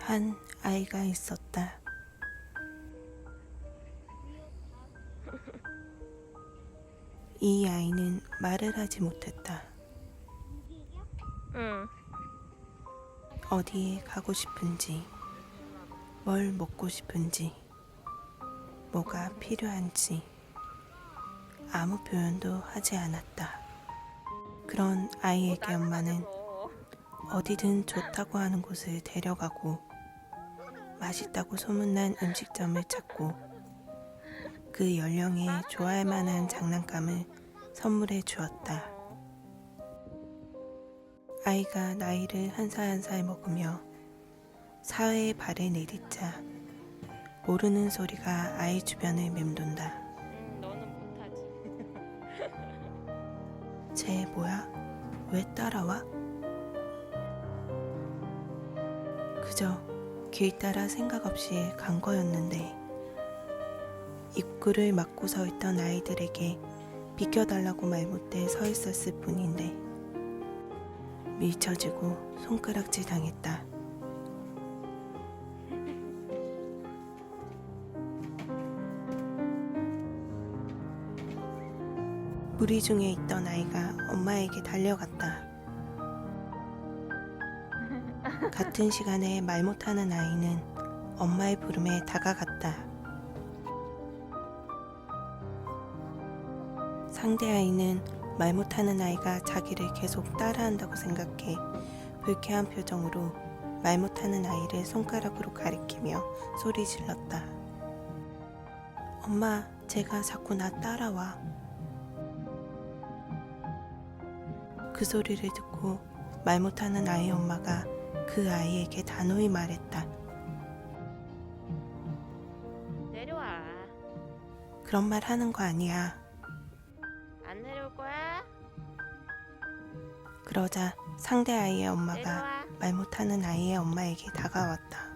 한 아이가 있었다. 이 아이는 말을 하지 못했다. 응. 어디에 가고 싶은지, 뭘 먹고 싶은지, 뭐가 필요한지 아무 표현도 하지 않았다. 그런 아이에게 엄마는 어디든 좋다고 하는 곳을 데려가고 맛있다고 소문난 음식점을 찾고 그 연령에 좋아할 만한 장난감을 선물해 주었다. 아이가 나이를 한 살 한 살 먹으며 사회의 발을 내딛자 모르는 소리가 아이 주변을 맴돈다. 쟤 뭐야? 왜 따라와? 그저 길 따라 생각 없이 간 거였는데 입구를 막고 서 있던 아이들에게 비켜달라고 말 못해 서 있었을 뿐인데 밀쳐지고 손가락질 당했다. 무리 중에 있던 아이가 엄마에게 달려갔다. 같은 시간에 말 못하는 아이는 엄마의 부름에 다가갔다. 상대 아이는 말 못하는 아이가 자기를 계속 따라한다고 생각해 불쾌한 표정으로 말 못하는 아이를 손가락으로 가리키며 소리 질렀다. 엄마, 제가 자꾸 나 따라와. 그 소리를 듣고 말 못하는 아이 엄마가 그 아이에게 단호히 말했다. 내려와. 그런 말 하는 거 아니야. 안 내려올 거야? 그러자 상대 아이의 엄마가 내려와. 말 못하는 아이의 엄마에게 다가왔다.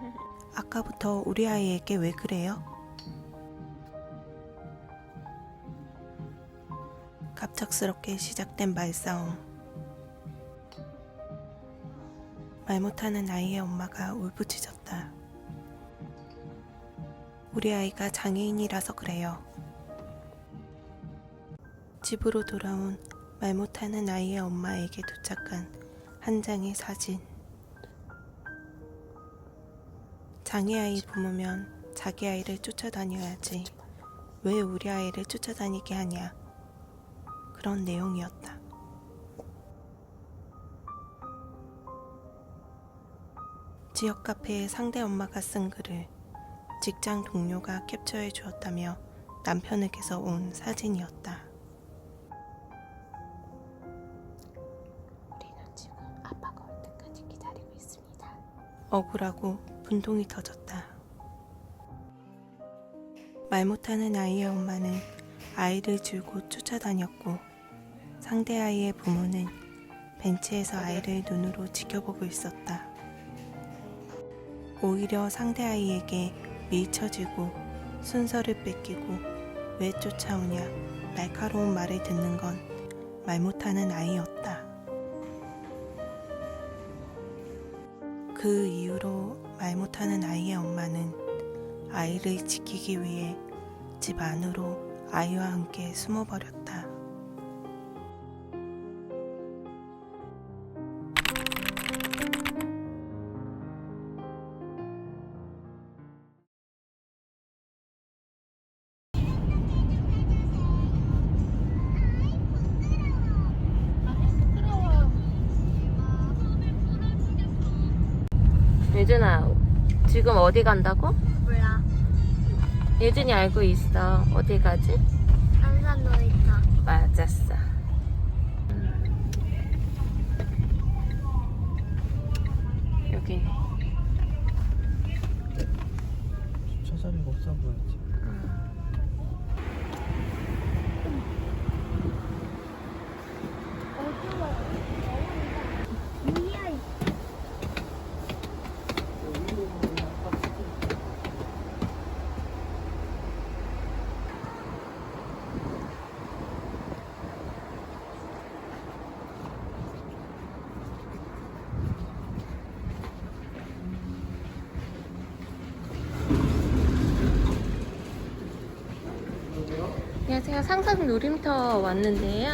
아까부터 우리 아이에게 왜 그래요? 갑작스럽게 시작된 말싸움. 말 못하는 아이의 엄마가 울부짖었다. 우리 아이가 장애인이라서 그래요. 집으로 돌아온 말 못하는 아이의 엄마에게 도착한 한 장의 사진. 장애 아이 부모면 자기 아이를 쫓아다녀야지. 왜 우리 아이를 쫓아다니게 하냐. 그런 내용이었다. 지역 카페에 상대 엄마가 쓴 글을 직장 동료가 캡처해 주었다며 남편에게서 온 사진이었다. 우리는 지금 아빠가 올 때까지 기다리고 있습니다. 억울하고 분통이 터졌다. 말 못하는 아이의 엄마는 아이를 들고 쫓아다녔고 상대 아이의 부모는 벤치에서 아이를 눈으로 지켜보고 있었다. 오히려 상대 아이에게 밀쳐지고 순서를 뺏기고 왜 쫓아오냐 날카로운 말을 듣는 건 말 못하는 아이였다. 그 이후로 말 못하는 아이의 엄마는 아이를 지키기 위해 집 안으로 아이와 함께 숨어버렸다. 예준아, 지금 어디 간다고? 몰라. 예준이 알고 있어. 어디 가지? 안산 놀이터. 맞았어. 여기. 주차자리가 없어 보이지. 미야 안녕하세요. 상상 놀임터 왔는데요.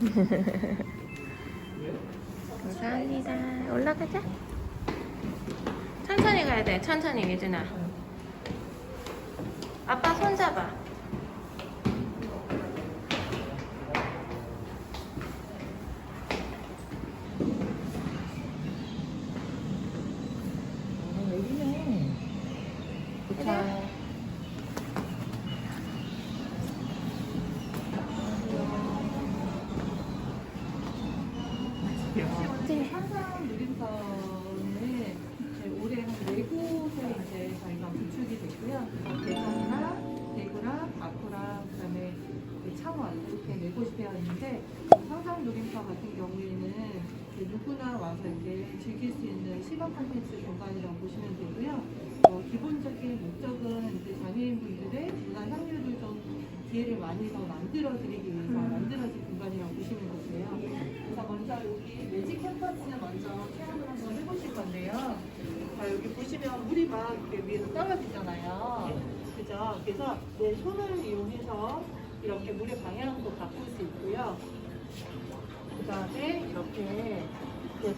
감사합니다. 올라가자. 천천히 가야 돼. 천천히 예준아. 아빠 손 잡아. 그 창원 이렇게 네 곳이 되어 있는데 상상 누림터 같은 경우에는 누구나 와서 이제 즐길 수 있는 시각 콘텐츠 공간이라고 보시면 되고요. 어, 기본적인 목적은 이제 장애인분들의 문화 향유를 좀 기회를 많이 더 만들어 드리기 위해서 만들어진 공간이라고 보시면 되세요. 그래서 먼저 여기 매직 캠퍼스 먼저 체험을 한번 해보실 건데요. 자, 여기 보시면 물이 막 이렇게 위에서 떨어지잖아요. 그죠? 그래서 내 손을 이용해서 이렇게 물의 방향도 바꿀 수 있고요. 그 다음에 이렇게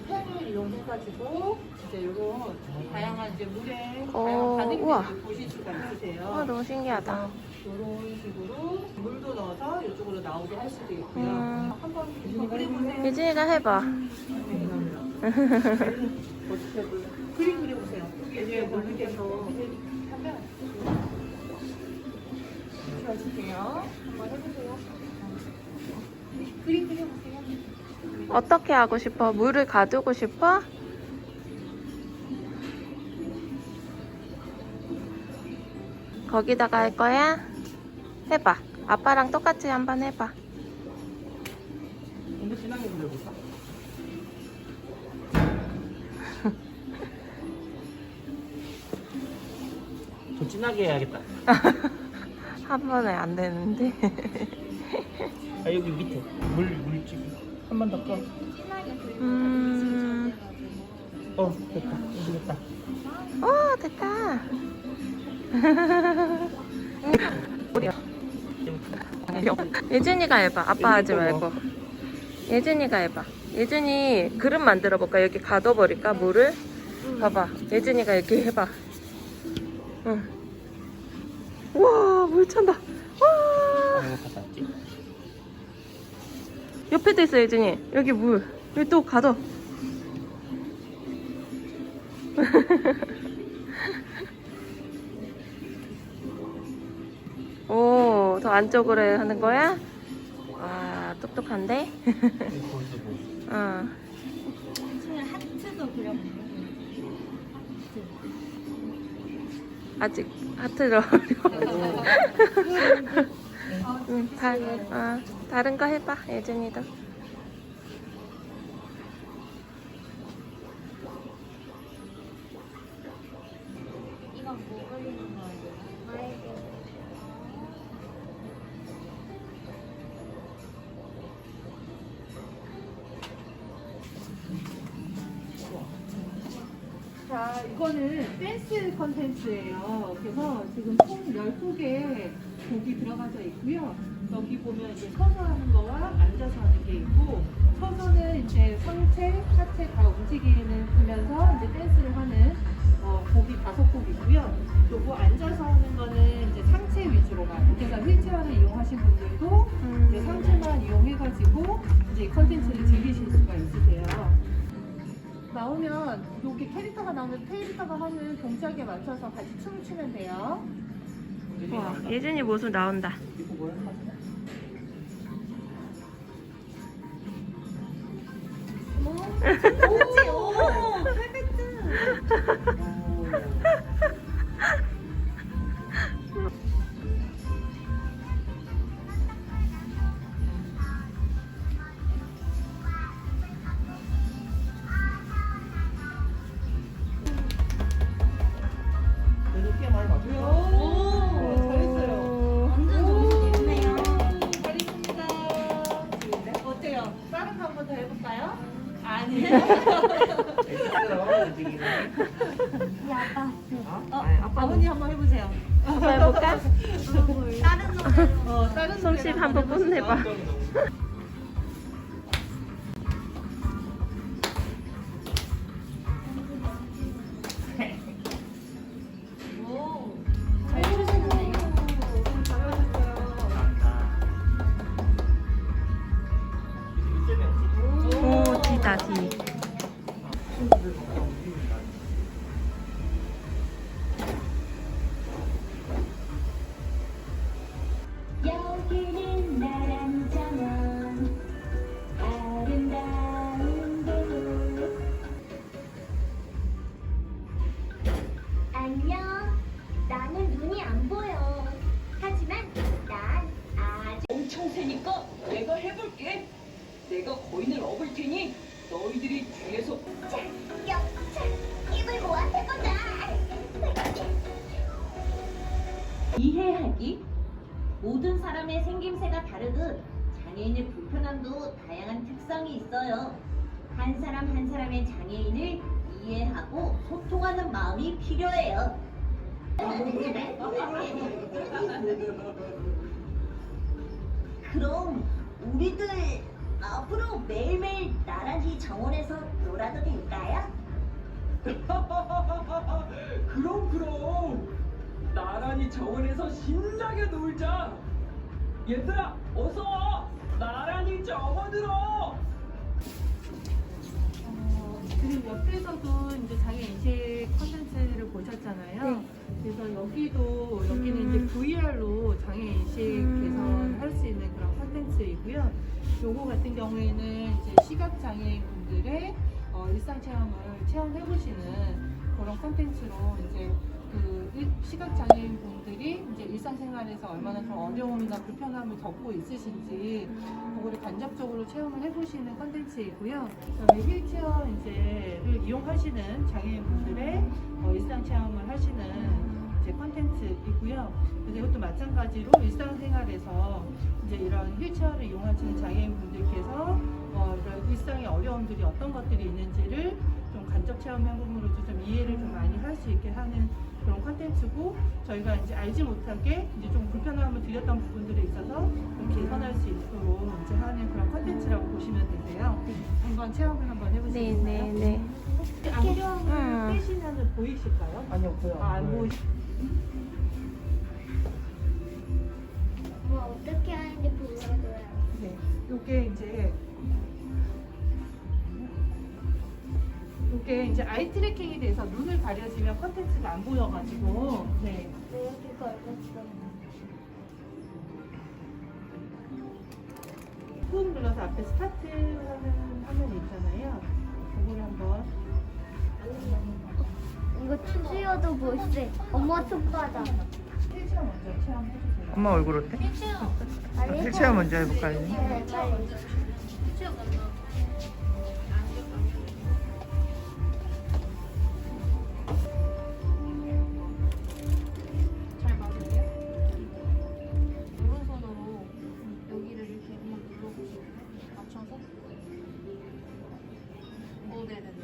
펜을 이용해가지고 이제 이런 다양한 이제 물의 오, 다양한 우와. 반응들을 보실 수가 있으세요. 아, 너무 신기하다. 이런 식으로 물도 넣어서 이쪽으로 나오게 할 수도 있고요. 음. 한번 그려보세요. 예준이가 해봐. 그림 그려보세요. 이제 모르게 해서 하면 그려주세요. 한번 해보세요. 그림 그려보세요. 어떻게 하고 싶어? 물을 가두고 싶어? 거기다가 할 거야? 해봐. 아빠랑 똑같이 한번 해봐. 좀더 진하게 그려볼까? 더 진하게 해야겠다. 한 번에 안 되는데. 아 여기 밑에 물 물집 한 번더 꺼. 음, 어 됐다. 되겠다. 오, 됐다. 예준이가 해봐. 아빠 하지 말고. 예준이가 해봐. 예준이 그릇 만들어 볼까? 여기 가둬버릴까? 물을? 봐봐. 예준이가 이렇게 해봐. 응. 와, 물 찬다. 와. 옆에도 있어, 예준이. 여기 물. 여기 또 가둬. 오, 더 안쪽으로 하는 거야? 와, 똑똑한데? 여기 거기서 뭐. 어. 아직 하트를 어려워. 응, 다, 어, 다른 거 해봐, 예준이도. 이건 뭐 그리는 거예요? 나에게. 자, 이거는 댄스 컨텐츠예요. 그래서 지금 총 12개 곡이 들어가져 있고요. 여기 보면 이제 서서 하는 거와 앉아서 하는 게 있고, 서서는 이제 상체, 하체 다 움직이면서 이제 댄스를 하는 어, 곡이 다섯 곡 있고요. 그리고 앉아서 하는 거는 이제 상체 위주로가. 그래서 휠체어를 이용하신 분들도 이제 상체만 이용해가지고 이제 이 컨텐츠를 즐기실 수가 있으세요. 나오면 여기 캐릭터가 나오면 캐릭터가 하는 동작에 맞춰서 같이 춤을 추면 돼요. 와, 예준이 모습 나온다. 아버님 한번 해보세요. 한번 해볼까? 어, 다른 솜씨 한번 뽐내봐. 그럼 그럼. 나란히 정원에서 신나게 놀자. 얘들아 어서 와. 나란히 정원으로. 어, 그리고 옆에서도 이제 장애 인식 컨텐츠를 보셨잖아요. 그래서 여기도 여기는 이제 VR로 장애 인식 개선할 수 있는 그런 컨텐츠이고요. 요거 같은 경우에는 이제 시각 장애인 분들의 어, 일상 체험을 체험해 보시는 그런 컨텐츠로 이제 그 일- 시각 장애인 분들이 이제 일상생활에서 얼마나 좀 어려움이나 불편함을 겪고 있으신지 그거를 간접적으로 체험을 해보시는 컨텐츠이고요. 그다음에 휠체어 이제를 이용하시는 장애인 분들의 어, 일상 체험을 하시는. 그래서 이것도 마찬가지로 일상생활에서 이제 이런 휠체어를 이용하시는 장애인 분들께서 어, 이런 일상의 어려움들이 어떤 것들이 있는지를 좀 간접 체험 현금으로도 좀 이해를 좀 많이 할 수 있게 하는 그런 컨텐츠고 저희가 이제 알지 못하게 이제 좀 불편함을 드렸던 부분들이 있어서 좀 개선할 수 있도록 이제 하는 그런 컨텐츠라고 보시면 되세요. 한번 체험을 한번 네, 해보시겠어요? 네, 네. 안경을 음. 빼시면 보이실까요? 아니요 보여 아, 안 보이. 뭐 어떻게 하는지 보여줘요 네. 요게 이제 요게 이제 아이 트래킹에 대해서 눈을 가려지면 컨텐츠가 안 보여가지고 네. 왜 여기 걸렸어 꾹 눌러서 앞에 스타트 하는 화면이 있잖아요. 그걸 한번 이거 투지어도 볼수 엄마 손바닥 휠체어 먼저 체험해주세요. 엄마 얼굴 어때? 빨리 휠체어 먼저 해볼까요? 네 빨리 오 네네네.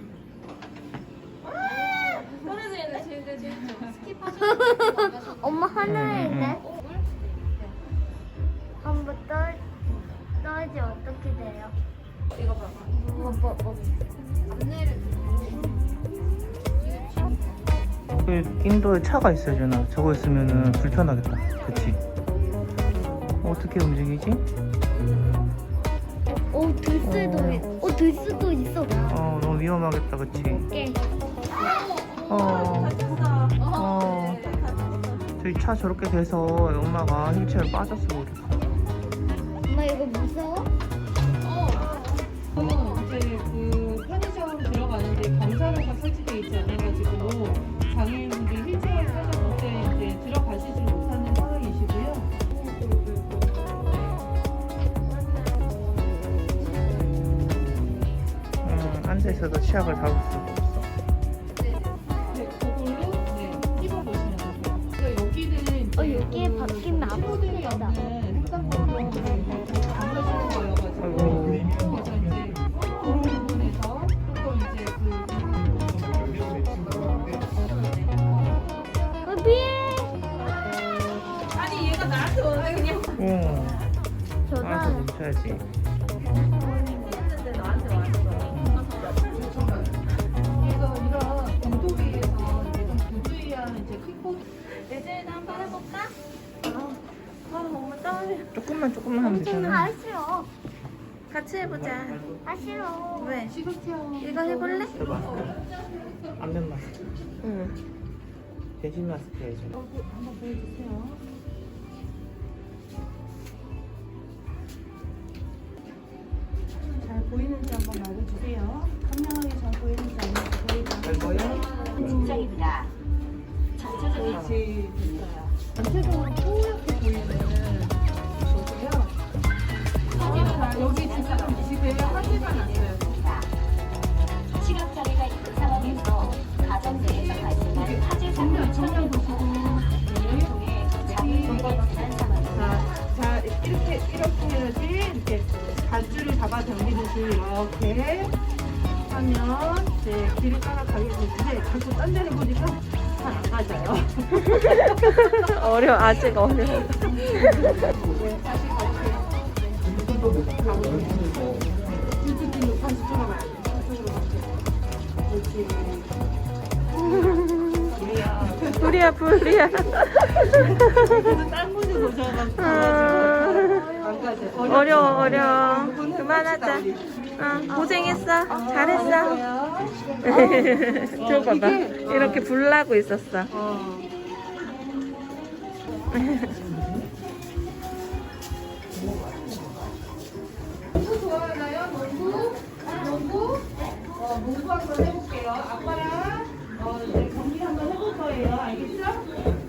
떨어지는 재밌죠 재밌죠 스킵하시는 엄마 하늘에 음, 있네? 한번 떨 떨지 어떻게 돼요? 이거 봐봐. 뭐, 뭐, 뭐. 안내를 그 인도에 차가 있어야 되나 저거 있으면은 불편하겠다. 그치? 어떻게 움직이지? 오, 들 수도, 있- 오, 들 수도 있어. 어 너무 위험하겠다 그치 오케이. 어, 어 저희 차 저렇게 돼서 엄마가 휠체어 빠졌어 우리 엄마 이거 무서워? 햇볕에서도 치약을 담을 수가 없어. 네, 그걸로 네, 씹어보시면 돼요. 여기는 어, 여기에 박힌 나무들이 없다. 응. 저는 아, 괜찮지. 예진이도 한번 해볼까? 아, 아 너무 떨려. 조금만 조금만 하면 되잖아. 싫어. 같이 해보자. 아 싫어. 왜? 이거 해볼래? 마스크. 안면 마스크. 응. 대신 마스크 해야죠. 한번 보여주세요. 잘 보이는지 한번 말해주세요. 그렇지 됐어요. 전체적으로 뽀얗게 보이는 게요. 그렇지. 불이야 불이야. 딴 가죠. 어려워 어려워. 그만하자. 어, 고생했어. 잘했어. 저 봐봐. 이렇게 불나고 있었어. 어. 농구 좋아하나요? 농구? 농구? 어, 농구 한번 해볼게요. 아빠랑 어, 이제 경기 한번 해볼 거예요. 알겠죠?